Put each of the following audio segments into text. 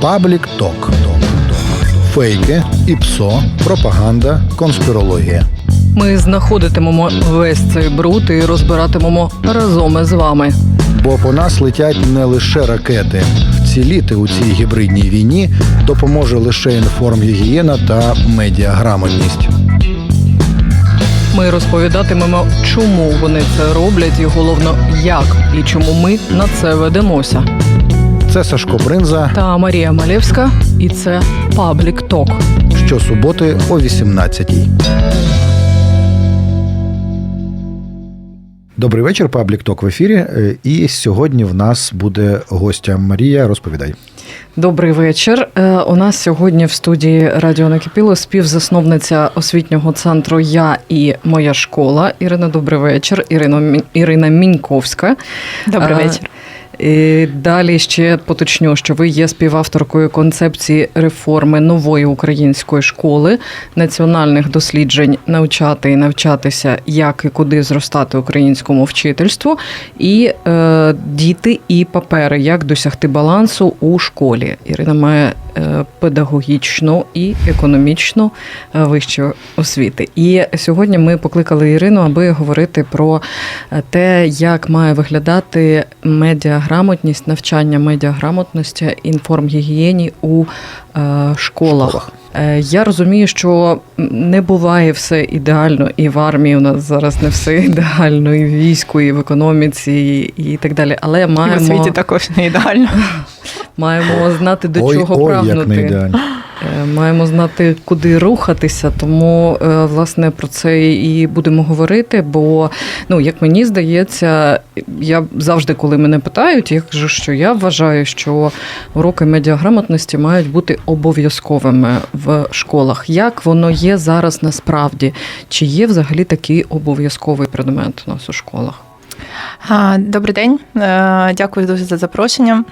Паблік Ток. Фейки, ІПСО, пропаганда, конспірологія. Ми знаходитимемо весь цей бруд і розбиратимемо разом із вами. Бо по нас летять не лише ракети. Вціліти у цій гібридній війні допоможе лише інформгігієна та медіаграмотність. Ми розповідатимемо, чому вони це роблять, і головно, як і чому ми на це ведемося. Це Сашко Бринза Та Марія Малевська, і це Паблік Ток. щосуботи о 18-й. Добрий вечір, Паблік Ток в ефірі. Е, І сьогодні в нас буде гостя Марія. Розповідай. Добрий вечір. Е, У нас сьогодні в студії Радіо Накипіло співзасновниця освітнього центру Я і моя школа. Ірина, добрий вечір. Ірина, Ірина Міньковська. Добрий вечір. І далі ще поточню, що ви є співавторкою концепції реформи нової української школи, національних досліджень навчати і навчатися, як і куди зростати українському вчительству, і е, діти і папери, як досягти балансу у школі. Ірина має педагогічну і економічну е, вищу освіти. І сьогодні ми покликали Ірину, аби говорити про е, те, як має виглядати медіаграмотність, навчання медіаграмотності, інформгігієні у е, школах. Е, Я розумію, що не буває все ідеально, і в армії у нас зараз не все ідеально, і в війську, і в економіці, і, так далі. Але І в маємо, освіті також не ідеально. маємо знати до ой, чого ой, прагнути. як не ідеально. Е, Маємо знати, куди рухатися, тому е, власне про це і будемо говорити. Бо, ну як мені здається, я завжди, коли мене питають, я кажу, що я вважаю, що уроки медіаграмотності мають бути обов'язковими в школах. Як воно є зараз насправді? Чи є взагалі такий обов'язковий предмет у нас у школах? Добрий день, Е, дякую дуже за запрошення.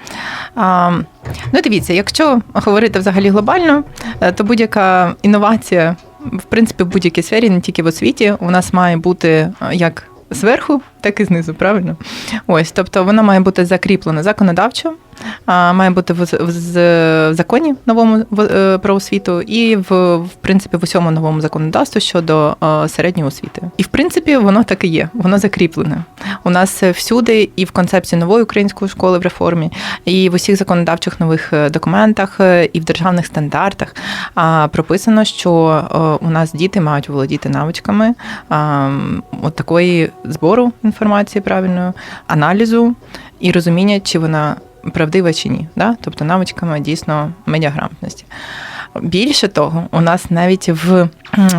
Ну, дивіться, якщо говорити взагалі глобально, е, то будь-яка інновація, в принципі, в будь-якій сфері, не тільки в освіті, у нас має бути е, як зверху, так і знизу, правильно? Ось, тобто вона має бути закріплена законодавчо, має бути в, законі новому в- е, про освіту і в, в принципі в усьому новому законодавстві щодо е, середньої освіти. І в принципі воно так і є, воно закріплене. У нас всюди і в концепції нової української школи в реформі, і в усіх законодавчих нових е, документах, і в державних стандартах прописано, що у нас діти мають володіти навичками от такої збору інформації правильної, аналізу і розуміння, чи вона правдива чи ні. Да? Тобто навичками дійсно медіаграмотності. Більше того, у нас навіть в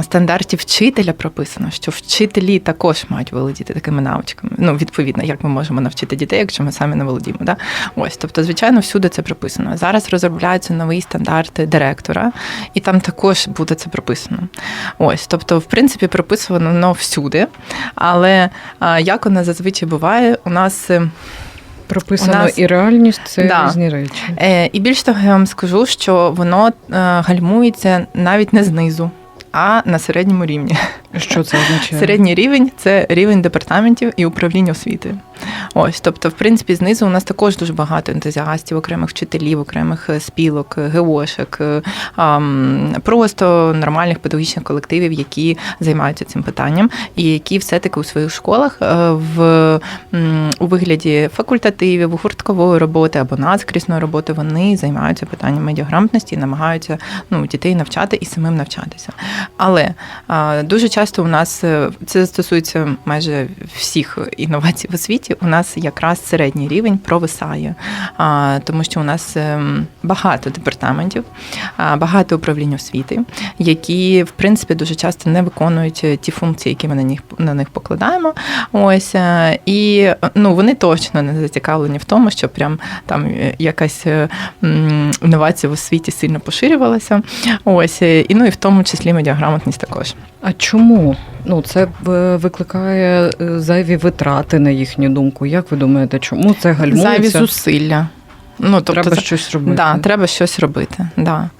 стандарті вчителя прописано, що вчителі також мають володіти такими навичками. Ну, відповідно, як ми можемо навчити дітей, якщо ми самі не володіємо. Да? Ось, тобто, звичайно, всюди це прописано. Зараз розробляються нові стандарти директора, і там також буде це прописано. Ось, тобто, в принципі, прописано воно всюди. Але як воно зазвичай буває, у нас. Прописано нас- і реальність це Да. різні речі. Е, і більш того, я вам скажу, що воно е, гальмується навіть не знизу, а на середньому рівні. Що це означає? Середній рівень це рівень департаментів і управління освіти. Ось, тобто, в принципі, знизу у нас також дуже багато ентузіастів, окремих вчителів, окремих е, спілок, е, ГОшек, е, просто нормальних педагогічних колективів, які займаються цим питанням, і які все-таки у своїх школах в у вигляді факультативів, гурткової роботи або надскрісної роботи вони займаються питанням медіаграмотності і намагаються ну, дітей навчати і самим навчатися. Але дуже часто у нас е, це стосується майже всіх інновацій в освіті. У нас якраз середній рівень провисає, тому що у нас ем, багато департаментів, багато управлінь освіти, які в принципі дуже часто не виконують е, ті функції, які ми на них на них покладаємо. Ось е, і ну вони точно не зацікавлені в тому, що прям там якась інновація в освіті сильно поширювалася. Ось і ну і в тому числі медіаграмотність також. А чому? Ну, це е, викликає е, зайві витрати на їхню думку. Як ви думаєте, чому це гальмується? Зайві зусилля. Ну, тобто, Треба це- щось робити. Да, треба щось робити. Да.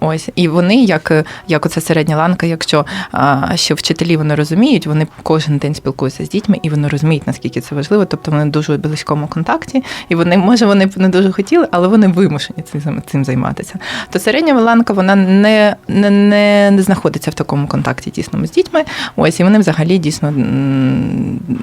Ось і вони, як, як оця середня ланка, якщо а, що вчителі вони розуміють, вони кожен день спілкуються з дітьми, і вони розуміють, наскільки це важливо. Тобто вони дуже в близькому контакті, і вони, може, вони б не дуже хотіли, але вони вимушені цим, цим займатися. То середня ланка вона не, не, не, не знаходиться в такому контакті тісному з дітьми. Ось і вони взагалі дійсно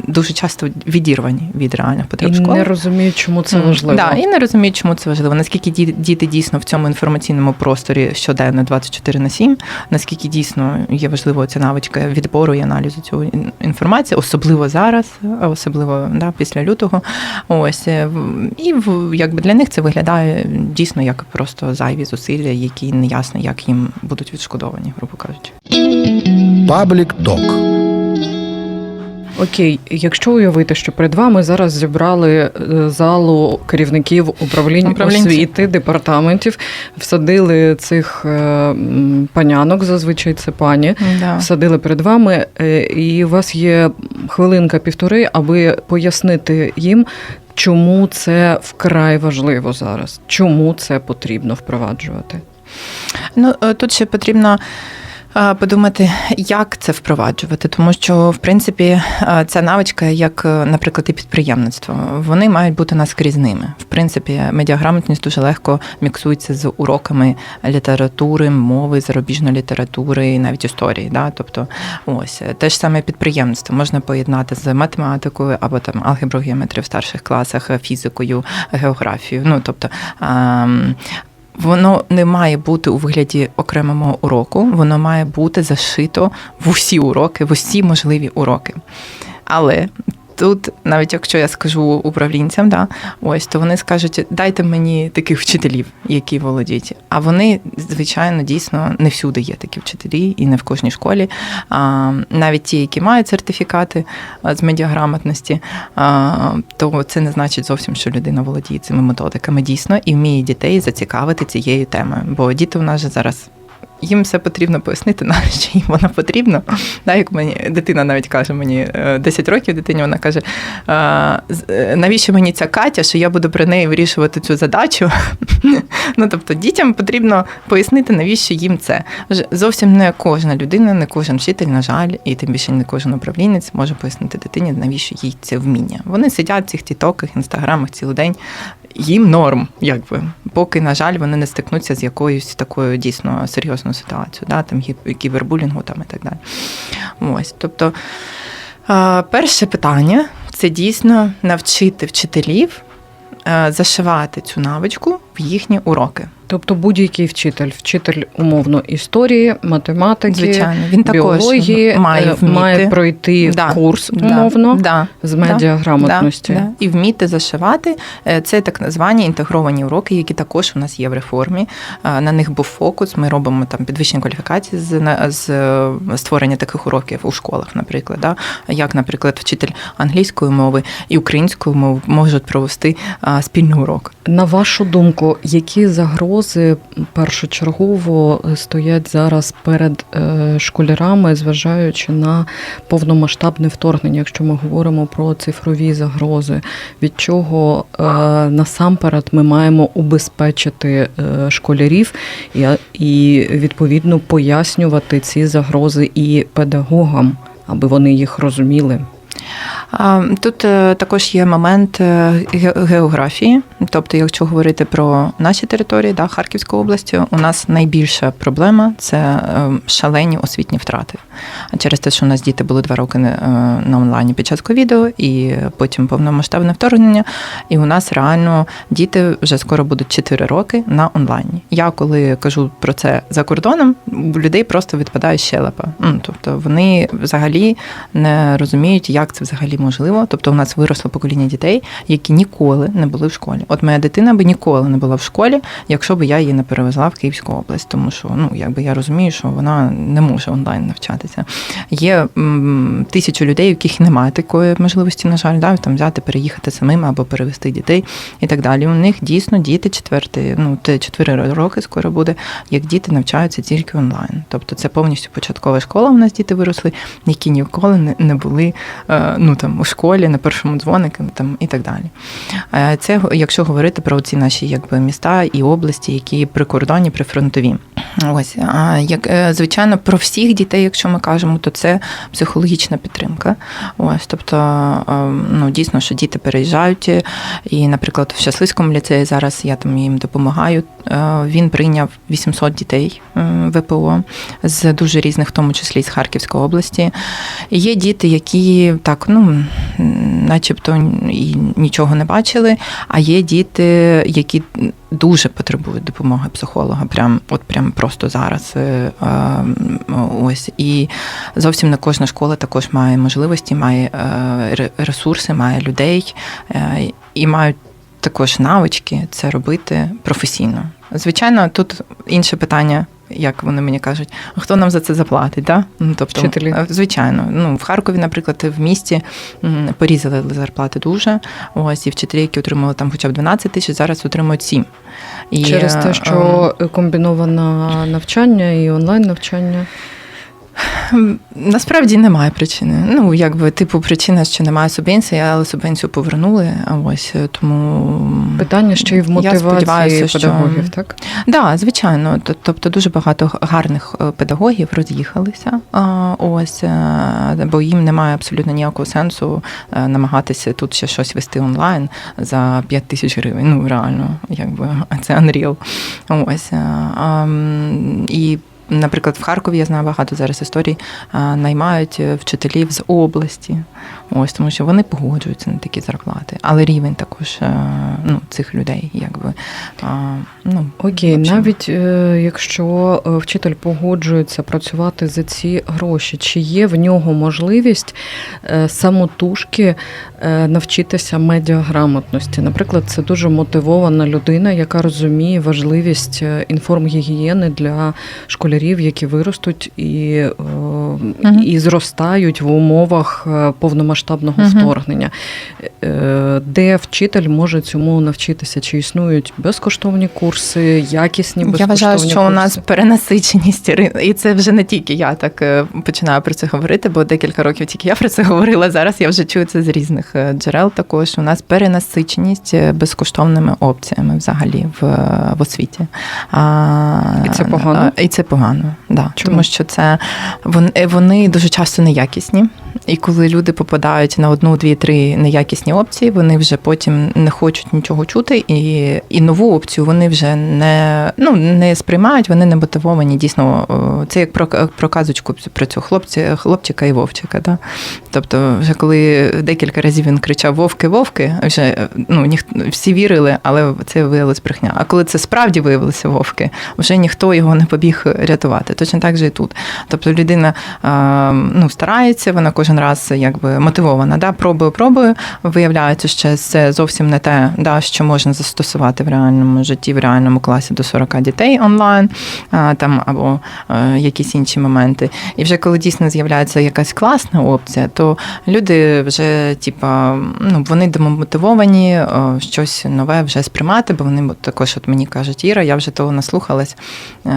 дуже часто відірвані від реальних потреб І школи. не розуміють, чому це важливо. Да, і не розуміють, чому це важливо. Наскільки діти дійсно в цьому інформаційному просторі щоденно 24 на 7, наскільки дійсно є важливо ця навичка відбору і аналізу ін- інформації, особливо зараз, особливо да, після лютого. Ось е, і якби для них це виглядає дійсно як просто зайві зусилля, які неясно, як їм будуть відшкодовані, грубо кажучи. Паблік ток. Окей, якщо уявити, що перед вами зараз зібрали е, залу керівників управлінь Управлінців. освіти, департаментів, всадили цих е, панянок, зазвичай це пані, Да. всадили перед вами, е, і у вас є хвилинка півтори, аби пояснити їм, чому це вкрай важливо зараз, чому це потрібно впроваджувати. Ну тут ще потрібно. Подумати, як це впроваджувати, тому що в принципі ця навичка, як, е, наприклад, і підприємництво, вони мають бути наскрізними. В принципі, медіаграмотність дуже легко міксується з уроками літератури, мови, зарубіжної літератури і навіть історії. Да? Тобто, ось е, те ж саме підприємництво можна поєднати з математикою або там алгеброю геометрію в старших класах, е, фізикою, географією. Ну тобто. Воно не має бути у вигляді окремого уроку, воно має бути зашито в усі уроки, в усі можливі уроки. Але тут, навіть якщо я скажу управлінцям, да, ось то вони скажуть, дайте мені таких вчителів, які володіють. А вони, звичайно, дійсно не всюди є такі вчителі, і не в кожній школі. А, навіть ті, які мають сертифікати з медіаграмотності, а, то це не значить зовсім, що людина володіє цими методиками дійсно і вміє дітей зацікавити цією темою. Бо діти у нас же зараз. Їм все потрібно пояснити, навіщо їм воно потрібно. Да, як мені дитина навіть каже мені е, 10 років дитині, вона каже: е, навіщо мені ця Катя, що я буду при неї вирішувати цю задачу? ну тобто дітям потрібно пояснити, навіщо їм це. Зовсім не кожна людина, не кожен вчитель, на жаль, і тим більше не кожен управлінець може пояснити дитині, навіщо їй це вміння. Вони сидять в цих тітоках, інстаграмах цілий день. Їм норм, якби, поки, на жаль, вони не стикнуться з якоюсь такою дійсно серйозною ситуацією, да, там кібербулінгу там і так далі. Ось, тобто, перше питання це дійсно навчити вчителів е, зашивати цю навичку в їхні уроки. Тобто будь-який вчитель, вчитель умовно історії, математики, Звичайно, він також біології має е, вміти. має пройти Да, курс умовно да. з медіаграмотності. Да, да. І вміти зашивати. Е, Це так звані інтегровані уроки, які також у нас є в реформі. Е, На них був фокус. Ми робимо там підвищення кваліфікації з, з створення таких уроків у школах, наприклад. Да? Як, наприклад, вчитель англійської мови і української мови можуть провести спільний урок. На вашу думку, які загрози першочергово стоять зараз перед е, школярами, зважаючи на повномасштабне вторгнення, якщо ми говоримо про цифрові загрози, від чого е, насамперед ми маємо убезпечити е, школярів і відповідно пояснювати ці загрози і педагогам, аби вони їх розуміли. Тут е, також є момент е, географії. Тобто, якщо говорити про наші території, да, Харківської області, у нас найбільша проблема це е, шалені освітні втрати. Через те, що у нас діти були два роки е, на онлайні під час ковіду, і потім повномасштабне вторгнення. І у нас реально діти вже скоро будуть 4 роки на онлайні. Я коли кажу про це за кордоном, у людей просто відпадає щелепа. Тобто вони взагалі не розуміють, як це взагалі можливо. Тобто, у нас виросло покоління дітей, які ніколи не були в школі. От моя дитина би ніколи не була в школі, якщо б я її не перевезла в Київську область, тому що ну якби я розумію, що вона не може онлайн навчатися. Є м, тисячу людей, у яких немає такої можливості, на жаль, да, там взяти, переїхати самим або перевести дітей і так далі. У них дійсно діти четвертий, ну те чотири роки скоро буде, як діти навчаються тільки онлайн. Тобто це повністю початкова школа. У нас діти виросли, які ніколи не були е, ну там у школі, на першому дзвонику там і так далі. Е, Це якщо говорити про ці наші якби міста і області, які прикордонні, прифронтові. Ось а як е, звичайно про всіх дітей, якщо ми кажемо, то це психологічна підтримка. Ось, тобто, е, ну дійсно, що діти переїжджають, і, наприклад, в щасливському ліцеї зараз я там їм допомагаю. Він прийняв 800 дітей ВПО з дуже різних, в тому числі з Харківської області. Є діти, які так, ну начебто і нічого не бачили, а є діти, які дуже потребують допомоги психолога, прям от прям просто зараз. Е, е, Ось і зовсім не кожна школа також має можливості, має е, ресурси, має людей і мають також навички це робити професійно. Звичайно, тут інше питання. Як вони мені кажуть, хто нам за це заплатить? Да? Ну, тобто, Вчителі. е, звичайно, ну в Харкові, наприклад, в місті порізали зарплати дуже. Ось і вчителі, які отримали там хоча б 12 тисяч, зараз отримують 7. І, Через е, те, що комбіноване навчання і онлайн навчання. Насправді немає причини. Ну, якби типу причина, що немає субвенції, але субвенцію повернули. А ось е, тому Питання ще й в мотивації сподіваюся, що- педагогів, так? Да, звичайно. Тобто дуже багато гарних е, педагогів роз'їхалися. Ось, е, бо їм немає абсолютно ніякого сенсу намагатися тут ще щось вести онлайн за 5 тисяч гривень. Ну, реально, якби це unreal. Ось. І Наприклад, в Харкові я знаю багато зараз історій, наймають е, вчителів з області, ось тому що вони погоджуються на такі зарплати, але рівень також е, ну, цих людей, якби ну Окей, навіть е, якщо вчитель погоджується працювати за ці гроші, чи є в нього можливість самотужки навчитися медіаграмотності? Наприклад, це дуже мотивована людина, яка розуміє важливість інформгігієни для школярів, які виростуть і, угу. і зростають в умовах е, повномасштабного угу. вторгнення. Е, Де вчитель може цьому навчитися? Чи існують безкоштовні курси, якісні безкоштовні Я вважаю, що у нас перенасиченість і це вже не тільки я так е, починаю про це говорити, бо декілька років тільки я про це говорила. Зараз я вже чую це з різних е, джерел. Також у нас перенасиченість безкоштовними опціями взагалі в, в освіті. А, І це погано? І це погано, да. Чому? тому що це вони, вони дуже часто неякісні. І коли люди попадають на одну, дві, три неякісні опції, вони вже потім не хочуть нічого чути, і, і нову опцію вони вже не, ну, не сприймають, вони не мотивовані. Дійсно, це як про, про казочку про цього хлопця, хлопчика і вовчика. Да? Тобто, вже коли декілька разів він кричав Вовки, вовки, вже ну, ніх, всі вірили, але це виявилось брехня. А коли це справді виявилося вовки, вже ніхто його не побіг рятувати. Точно так же і тут. Тобто людина ну, старається, вона кожен раз якби мотивована. Да? Пробую, пробую. Виявляється, що це зовсім не те, да, що можна застосувати в реальному житті, в реальному класі до 40 дітей онлайн а, там, або е, якісь інші моменти. І вже коли дійсно з'являється якась класна опція, то люди вже, типа, ну, вони демотивовані е, щось нове вже сприймати, бо вони також от мені кажуть, Іра, я вже того наслухалась. Е,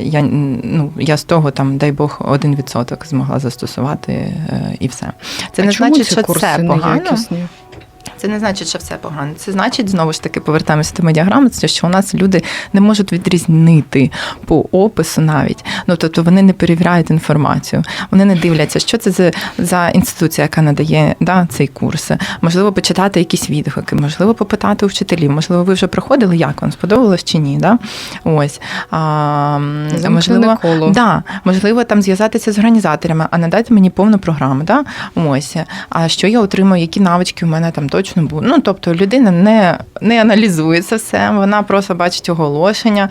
Я, ну, я з того, там, дай Бог, один відсоток змогла застосувати і все. Це А не чому значить, ці що курси це погано. неякісні? Це не значить, що все погано. Це значить, знову ж таки, повертаємося до медіаграмотності, що у нас люди не можуть відрізнити по опису навіть. Ну тобто вони не перевіряють інформацію, вони не дивляться, що це за, за інституція, яка надає да, цей курс. Можливо, почитати якісь відгуки, можливо, попитати у вчителів. Можливо, ви вже проходили, як вам сподобалось чи ні. Да? Ось а, можливо, коло. Да, можливо, там зв'язатися з організаторами, а надати мені повну програму. Да? Ось. А що я отримую, які навички у мене там точно будуть. Ну, тобто людина не, не аналізує це все, вона просто бачить оголошення,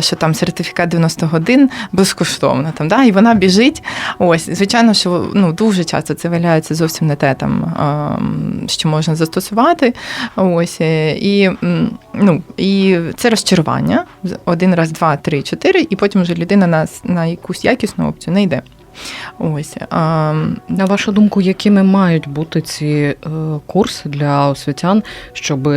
що там сертифікат 90 годин безкоштовно. Там, да? І вона біжить. Ось, звичайно, що ну, дуже часто це виявляється зовсім не те, там, що можна застосувати. Ось. е, І, ну, і це розчарування. Один раз, два, три, чотири, і потім вже людина на, на якусь якісну опцію не йде. Ось. А, На вашу думку, якими мають бути ці е, курси для освітян, щоб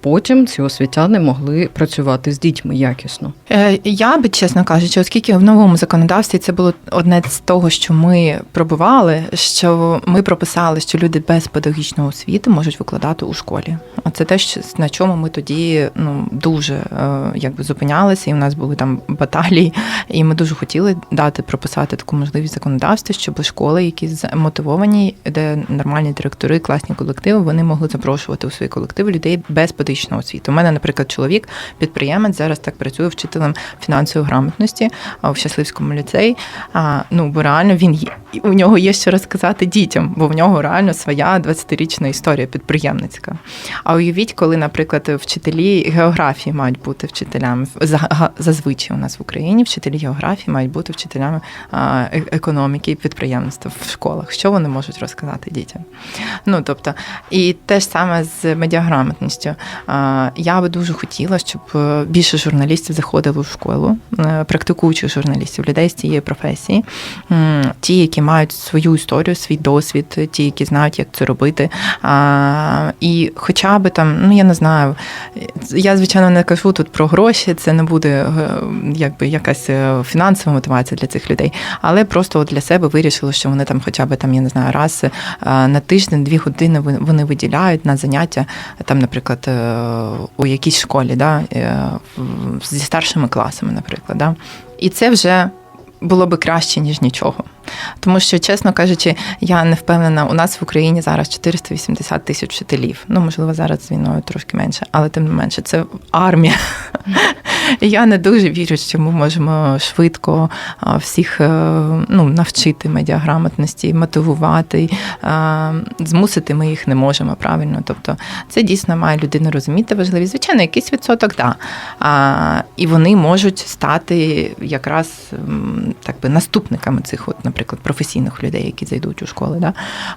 потім ці освітяни могли працювати з дітьми якісно? Е, Я би чесно кажучи, оскільки в новому законодавстві це було одне з того, що ми пробували, що ми прописали, що люди без педагогічної освіти можуть викладати у школі. Оце те, на чому ми тоді ну дуже е, якби зупинялися, і в нас були там баталії, і ми дуже хотіли дати прописати таку можливість законодавстві, щоб школи, які мотивовані, де нормальні директори, класні колективи, вони могли запрошувати у свої колективи людей без педагогічної освіти. У мене, наприклад, чоловік, підприємець, зараз так працює вчителем фінансової грамотності в Щасливському ліцеї. А, ну, бо реально він у нього є що розказати дітям, бо в нього реально своя 20-річна історія підприємницька. А уявіть, коли, наприклад, вчителі географії мають бути вчителями За- зазвичай у нас в Україні вчителі географії мають бути вчителями е- економіки і підприємництва в школах. Що вони можуть розказати дітям? Ну тобто, і те ж саме з медіаграмотністю. Я би дуже хотіла, щоб е, більше журналістів заходили в школу, е, практикуючих журналістів, людей з цієї професії, ті, які мають свою історію, свій досвід, ті, які знають, як це робити. І хоча би там, ну я не знаю, я звичайно не кажу тут про гроші, це не буде е, якби якась фінансова мотивація для цих людей, але просто от для себе вирішили, що вони там, хоча б там, я не знаю, раз е, на тиждень, дві години вони виділяють на заняття, там, наприклад, е, у якійсь школі, да, е, зі старшими класами, наприклад. Да. І це вже було би краще, ніж нічого. Тому що, чесно кажучи, я не впевнена, у нас в Україні зараз 480 тисяч вчителів. Ну, можливо, зараз з війною трошки менше, але тим не менше, це армія. І я не дуже вірю, що ми можемо швидко всіх е, ну, навчити медіаграмотності, мотивувати, змусити ми їх не можемо правильно. Тобто, це дійсно має людина розуміти важливість. Звичайно, якийсь відсоток, да. І вони можуть стати якраз так би наступниками цих, от, наприклад, професійних людей, які зайдуть у школи. Да?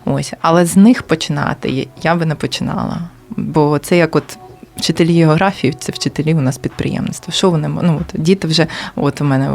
Ось. Але з них починати я би не починала. Бо це як от. Вчителі географії це вчителі у нас підприємництва. Що вони ну, от, діти вже, от у мене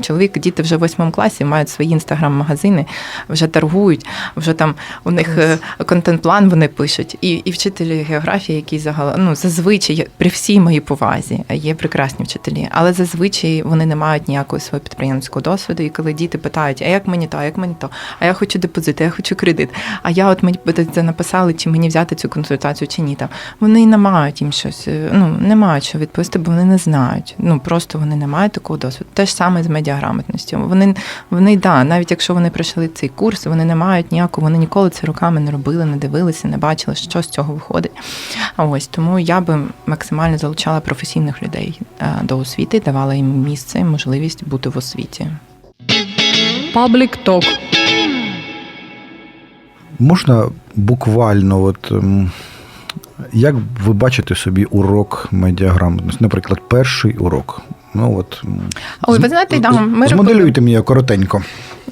чоловік, діти вже в восьмому класі мають свої інстаграм-магазини, вже торгують, вже там у них е, контент-план вони пишуть. І, і вчителі географії, які загалом ну, зазвичай при всій моїй повазі є прекрасні вчителі, але зазвичай вони не мають ніякого свого підприємницького досвіду. І коли діти питають, а як мені то, а як мені то, а я хочу депозит, а я хочу кредит. А я от мені це написали, чи мені взяти цю консультацію, чи ні. Там вони не мають їм щось, е, ну не мають що відповісти, бо вони не знають. Ну просто вони не мають такого досвіду. Те ж саме з медіаграмотністю. Вони вони да, навіть якщо вони пройшли цей курс, вони не мають ніякого, вони ніколи це руками не робили, не дивилися, не бачили, що з цього виходить. А ось тому я би максимально залучала професійних людей е, до освіти, давала їм місце і можливість бути в освіті. Паблік ток. Можна буквально, от як ви бачите собі урок медіаграмотності? Наприклад, перший урок. Ну от Ой, ви знаєте, да, ми змоделюйте мені коротенько.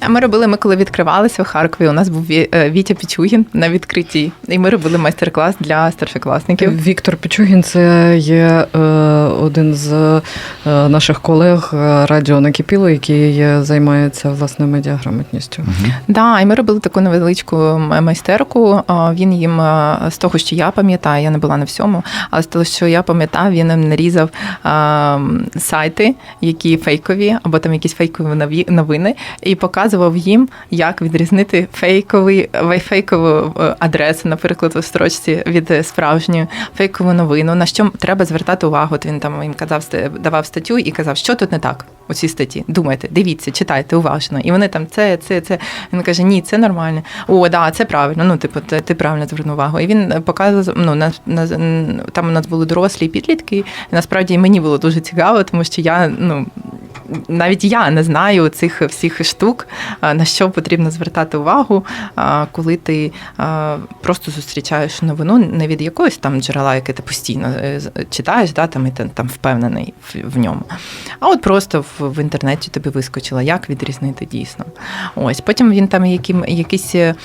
А Ми робили, ми коли відкривалися в Харкові. У нас був е, Вітя Пічугін на відкритті, і ми робили майстер-клас для старшокласників. Віктор Пічугін це є е, один з е, наших колег радіо Накипіло, який займається власне медіаграмотністю. Мгм. Да, і ми робили таку невеличку майстерку. Він їм з того, що я пам'ятаю, я не була на всьому, але з того, що я пам'ятаю, він їм нарізав а, м, сайти, які фейкові, або там якісь фейкові новини, і показував їм, як відрізнити фейковий фейкову е, адресу, наприклад, у строчці від е, справжньої фейкову новину. На що треба звертати увагу? От він там їм казав давав статтю і казав, що тут не так у цій статті. Думайте, дивіться, читайте уважно. І вони там це, це, це. Він каже: ні, це нормально. О, да, це правильно. Ну, типу, ти, ти правильно звернув увагу. І він показував, ну, на, на, там у нас були дорослі підлітки. І насправді мені було дуже цікаво, тому що я, ну. Навіть я не знаю цих всіх штук, на що потрібно звертати увагу, коли ти просто зустрічаєш новину не від якогось там джерела, яке ти постійно е, читаєш, да, там і ти там впевнений в, в ньому. А от просто в, в інтернеті тобі вискочило, як відрізнити дійсно. Ось потім він там яким, якісь е,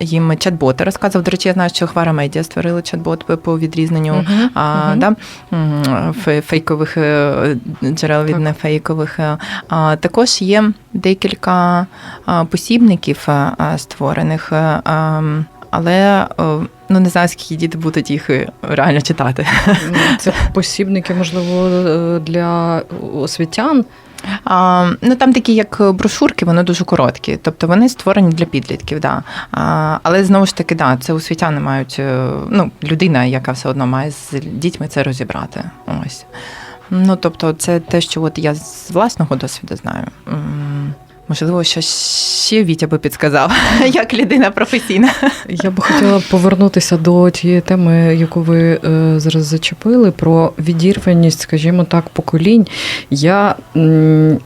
їм чат-боти розказував. До речі, я знаю, що Хвара Медіа створили чат-бот по- відрізненню а, мгм. да, м, фе- фейкових е, джерел від нефейкових. е. Також є декілька посібників а, а, створених, е, але е, ну не знаю, скільки діти будуть їх е, реально читати. Це посібники, можливо, е, для освітян. А, ну там такі, як брошурки, вони дуже короткі, тобто вони створені для підлітків, да. А, але знову ж таки, да, це освітяни мають е, ну, людина, яка все одно має з дітьми це розібрати. Ось. Ну, тобто, це те, що от я з власного досвіду знаю. Можливо, що ще Вітя би підсказав, як людина професійна. Я би хотіла повернутися до тієї теми, яку ви е, зараз зачепили, про відірваність, скажімо так, поколінь. Я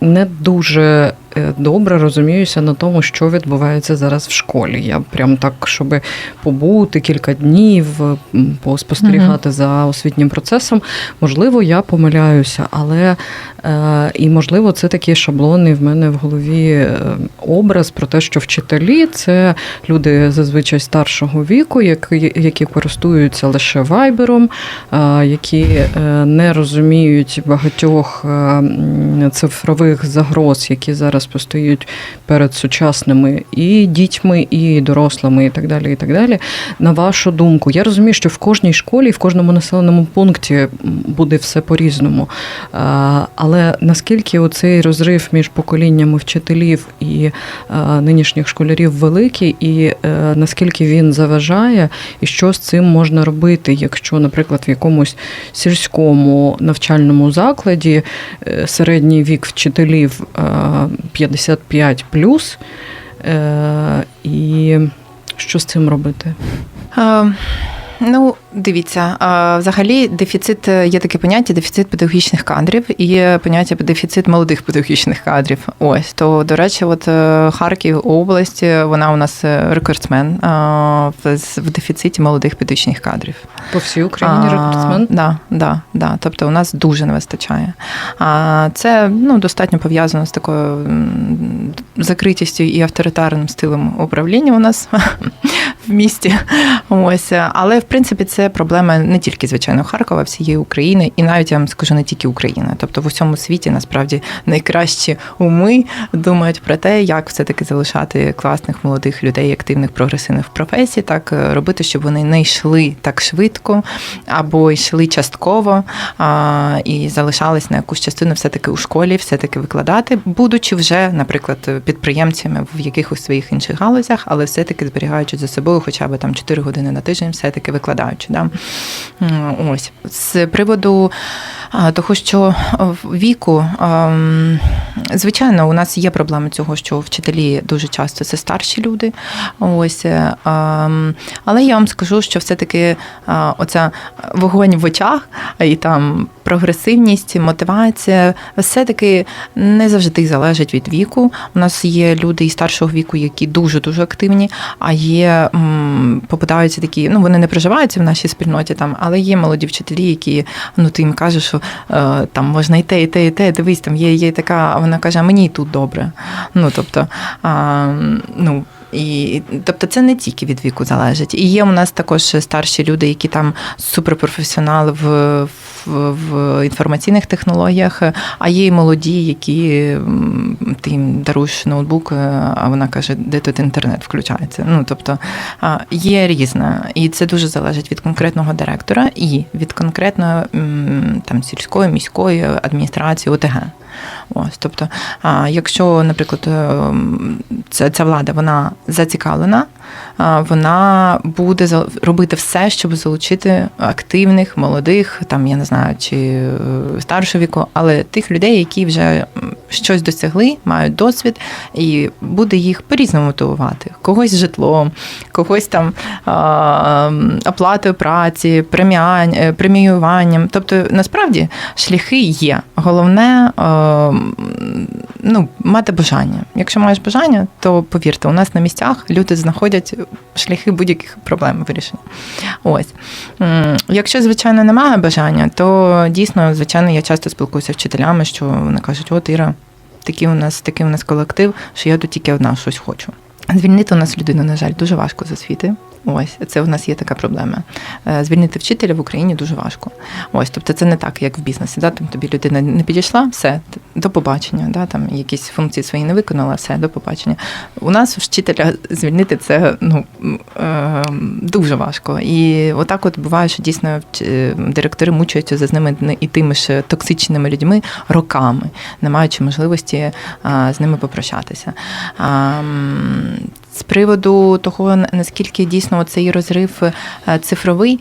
не дуже добре розуміюся на тому, що відбувається зараз в школі. Я прям так, щоб побути кілька днів, м, поспостерігати за освітнім процесом. Можливо, я помиляюся, але е, і можливо, це такий шаблонний в мене в голові е, образ про те, що вчителі це люди зазвичай старшого віку, які, які користуються лише вайбером, е, які е, не розуміють багатьох е, цифрових загроз, які зараз постають перед сучасними і дітьми, і дорослими, і так далі. І так далі. На вашу думку, я розумію, що в кожній школі, в кожному населеному пункті буде все по-різному. Але наскільки оцей розрив між поколіннями вчителів і е, нинішніх школярів великий, і е, наскільки він заважає, і що з цим можна робити, якщо, наприклад, в якомусь сільському навчальному закладі е, середній вік вчителів 55 плюс, е, і що з цим робити? Ну, дивіться, взагалі дефіцит е, є таке поняття дефіцит педагогічних кадрів і поняття дефіцит молодих педагогічних кадрів. Ось то, до речі, от е, Харків область, е, вона у нас рекордсмен в, в дефіциті молодих педагогічних кадрів. По всій Україні рекордсмен? А, да, да, да. Тобто у нас дуже не вистачає. А це ну, достатньо пов'язано з такою закритістю і авторитарним стилем управління у нас в місті. Ось. Але в принципі це проблема не тільки звичайно Харкова, всієї України, і навіть я вам скажу не тільки України. Тобто в усьому світі насправді найкращі уми думають про те, як все-таки залишати класних молодих людей, активних прогресивних професій, так е, робити, щоб вони не йшли так швидко або йшли частково а, і залишались на якусь частину все-таки у школі, все-таки викладати, будучи вже, наприклад, підприємцями в якихось своїх інших галузях, але все-таки зберігаючи за собою хоча б там 4 години на тиждень, все-таки викладаючи. Да? Ось з приводу того, що віку, звичайно, у нас є проблема цього, що вчителі дуже часто це старші люди. Ось, але я вам скажу, що все-таки оця вогонь в очах і там прогресивність, мотивація, все-таки не завжди залежить від віку. У нас є люди і старшого віку, які дуже дуже активні, а є м, попадаються такі, ну вони не проживаються в нашій спільноті там, але є молоді вчителі, які ну ти їм кажеш, що е, там можна і те, і те, і те. Дивись, там є, є така, а вона каже, а мені і тут добре. Ну тобто, а, ну. І тобто це не тільки від віку залежить. І є у нас також старші люди, які там суперпрофесіонали в, в, в інформаційних технологіях, а є і молоді, які ти їм даруєш ноутбук, а вона каже, де тут інтернет включається. Ну тобто є різне, і це дуже залежить від конкретного директора і від конкретної там сільської міської адміністрації ОТГ. Ось, тобто, якщо, наприклад, ем, ця, ця влада вона зацікавлена, вона буде робити все, щоб залучити активних, молодих, там я не знаю, чи е, старшого віку, але тих людей, які вже щось досягли, мають досвід, і буде їх по-різному мотивувати. Когось житлом, когось там оплатою праці, е, преміюванням. Тобто, насправді шляхи є. Головне е, ну, мати бажання. Якщо маєш бажання, то повірте, у нас на місцях люди знаходять шляхи будь-яких проблем вирішення. Ось. Якщо, звичайно, немає бажання, то дійсно, звичайно, я часто спілкуюся з вчителями, що вони кажуть, от Іра, такий у нас, такий у нас колектив, що я тут тільки одна щось хочу. Звільнити у нас людину, на жаль, дуже важко з освіти. Ось це у нас є така проблема. Е, Звільнити вчителя в Україні дуже важко. Ось, тобто, це не так, як в бізнесі. Да? Там тобі людина не підійшла, все до побачення. Да? Там якісь функції свої не виконала, все до побачення. У нас вчителя звільнити це ну е, дуже важко. І отак, от буває, що дійсно вч- директори мучаються за з ними і тими ж токсичними людьми роками, не маючи можливості з ними попрощатися. З приводу того, наскільки дійсно цей розрив е, цифровий,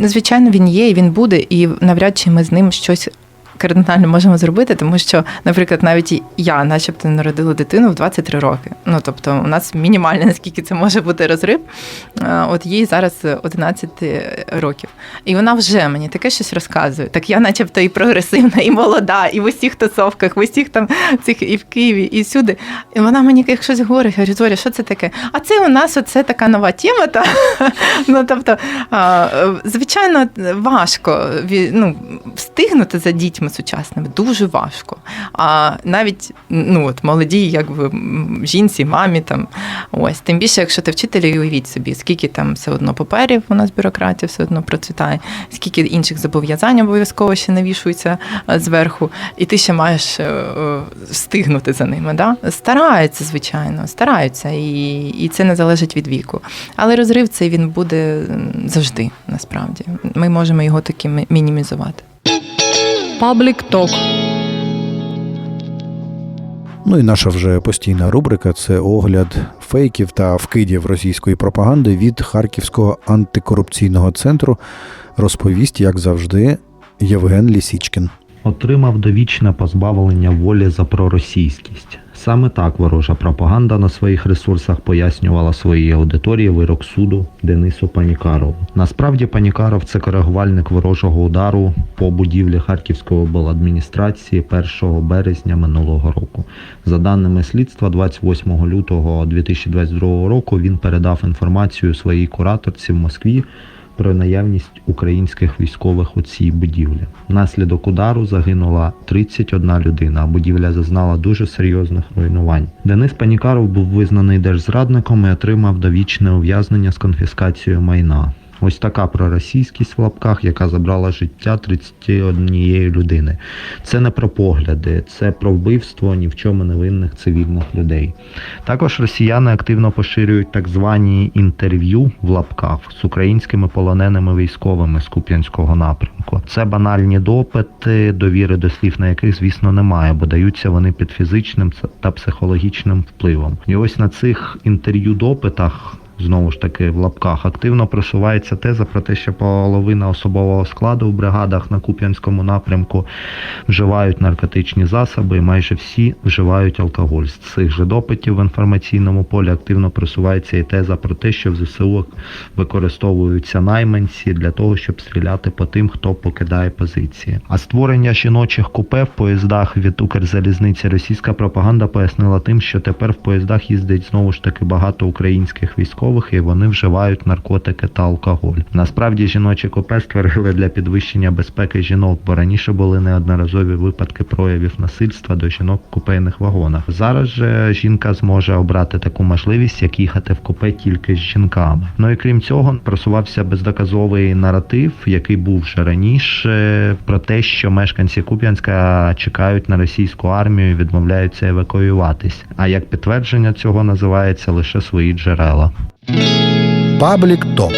звичайно, він є він буде, і навряд чи ми з ним щось. Кардинально можемо зробити, тому що, наприклад, навіть я, начебто, народила дитину в 23 роки. Ну тобто, у нас мінімально наскільки це може бути розрив. Е, От їй зараз 11 років, і вона вже мені таке щось розказує. Так я, начебто, і прогресивна, і молода, і в усіх тусовках, в усіх там цих і в Києві, і всюди. І вона мені як щось говорить, говорю, Зоря, що це таке? А це у нас оце така нова тема. Та? Ну, тобто, звичайно, важко ну, встигнути за дітьми сучасними, дуже важко. А навіть ну, от, молодій, якби жінці, мамі, там, ось, тим більше, якщо ти вчитель, уявіть собі, скільки там все одно паперів у нас бюрократія все одно процвітає, скільки інших зобов'язань обов'язково ще навішується е, зверху, і ти ще маєш е, е, встигнути за ними. Да? Стараються, звичайно, стараються, і, і це не залежить від віку. Але розрив цей він буде завжди, насправді. Ми можемо його таки ми- мінімізувати. Паблік ток. Ну і наша вже постійна рубрика це огляд фейків та вкидів російської пропаганди від Харківського антикорупційного центру. Розповість, як завжди, Євген Лісічкін. Отримав довічне позбавлення волі за проросійськість. Саме так ворожа пропаганда на своїх ресурсах пояснювала своїй аудиторії вирок суду Денису Панікарову. Насправді Панікаров це коригувальник ворожого удару по будівлі Харківської обладміністрації 1 березня минулого року. За даними слідства, 28 лютого 2022 року він передав інформацію своїй кураторці в Москві про наявність українських військових у цій будівлі. Внаслідок удару загинула 31 людина, а будівля зазнала дуже серйозних руйнувань. Денис Панікаров був визнаний держзрадником і отримав довічне ув'язнення з конфіскацією майна. Ось така проросійськість в лапках, яка забрала життя 31 людини. Це не про погляди, це про вбивство ні в чому невинних цивільних людей. Також росіяни активно поширюють так звані інтерв'ю в лапках з українськими полоненими військовими з Куп'янського напрямку. Це банальні допити, довіри до слів на яких, звісно, немає, бо даються вони під фізичним та психологічним впливом. І ось на цих інтерв'ю-допитах. Знову ж таки, в лапках активно просувається теза про те, що половина особового складу в бригадах на Куп'янському напрямку вживають наркотичні засоби, і майже всі вживають алкоголь. З цих же допитів в інформаційному полі активно просувається і теза про те, що в ЗСУ використовуються найманці для того, щоб стріляти по тим, хто покидає позиції. А створення жіночих купе в поїздах від Укрзалізниці російська пропаганда пояснила тим, що тепер в поїздах їздить знову ж таки багато українських військових, і вони вживають наркотики та алкоголь. Насправді жіночі купе створили для підвищення безпеки жінок, бо раніше були неодноразові випадки проявів насильства до жінок в купейних вагонах. Зараз же жінка зможе обрати таку можливість, як їхати в купе тільки з жінками. Ну і крім цього, просувався бездоказовий наратив, який був вже раніше, про те, що мешканці Куп'янська чекають на російську армію і відмовляються евакуюватись. А як підтвердження цього називається лише свої джерела. Паблік Ток.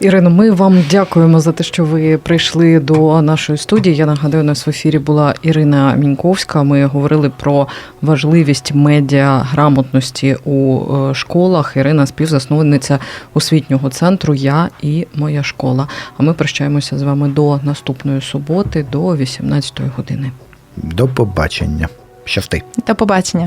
Ірино, ми вам дякуємо за те, що ви прийшли до нашої студії. Я нагадаю, у нас в ефірі була Ірина Міньковська. Ми говорили про важливість медіаграмотності у е, школах. Ірина співзасновниця освітнього центру Я і моя школа. А ми прощаємося з вами до наступної суботи, до 18-ї години. До побачення. Щасти. До побачення.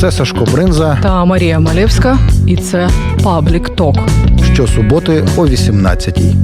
Це Сашко Бринза Та Марія Малевська, і це Паблік Ток. щосуботи о 18-й.